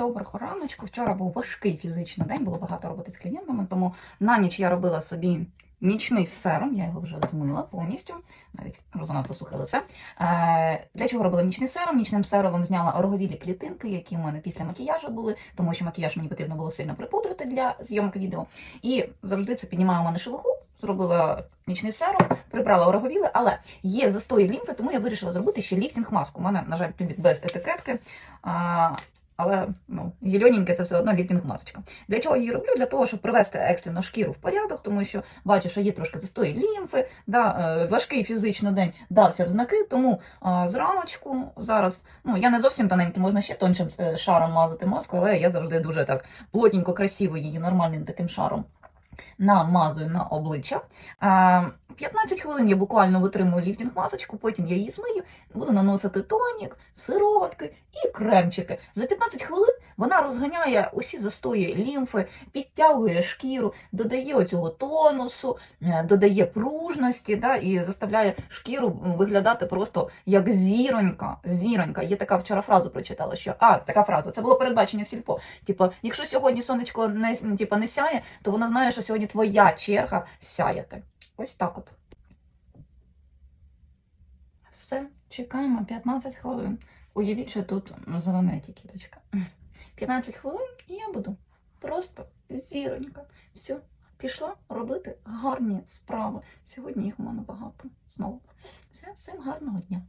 Доброго раночку. Вчора був важкий фізичний день, було багато роботи з клієнтами, тому на ніч я робила собі нічний серум, я його вже змила повністю, навіть розанадто сухе лице. Е, для чого робила нічний серум? Нічним серумом зняла ороговілі клітинки, які в мене після макіяжу були, тому що макіяж мені потрібно було сильно припудрити для зйомки відео. І завжди це піднімає у мене шелуху. Зробила нічний серум, прибрала ороговіле, але є застої лімфи, тому я вирішила зробити ще ліфтинг маску. У мене, на жаль, без етикетки. А, але ну, зелененьке це все одно ліфтинг масочка. Для чого її роблю? Для того, щоб привести екстрено шкіру в порядок, тому що бачу, що є трошки застої лімфи, да, е, важкий фізично день дався в знаки, тому а, зраночку зараз, ну я не зовсім тоненький, можна ще тоншим е, шаром мазати маску, але я завжди дуже так плотненько, красиво її нормальним таким шаром намазую на обличчя. Е, 15 хвилин я буквально витримую ліфтинг масочку, потім я її змию, буду наносити тонік, сироватки і кремчики. За 15 хвилин вона розганяє усі застої лімфи, підтягує шкіру, додає оцього тонусу, е, додає пружності да, і заставляє шкіру виглядати просто як зіронька. Зіронька. Є така вчора фразу прочитала, що а, така фраза, це було передбачення в сільпо. Типу, якщо сьогодні сонечко не, типу, не сяє, то вона знає, що сьогодні твоя черга сяяти. Ось так от. Все, чекаємо 15 хвилин. Уявіть, що тут зелене кіточка. дочка. 15 хвилин і я буду просто зіронька. Все, пішла робити гарні справи. Сьогодні їх у мене багато. Знову. Все, всім гарного дня.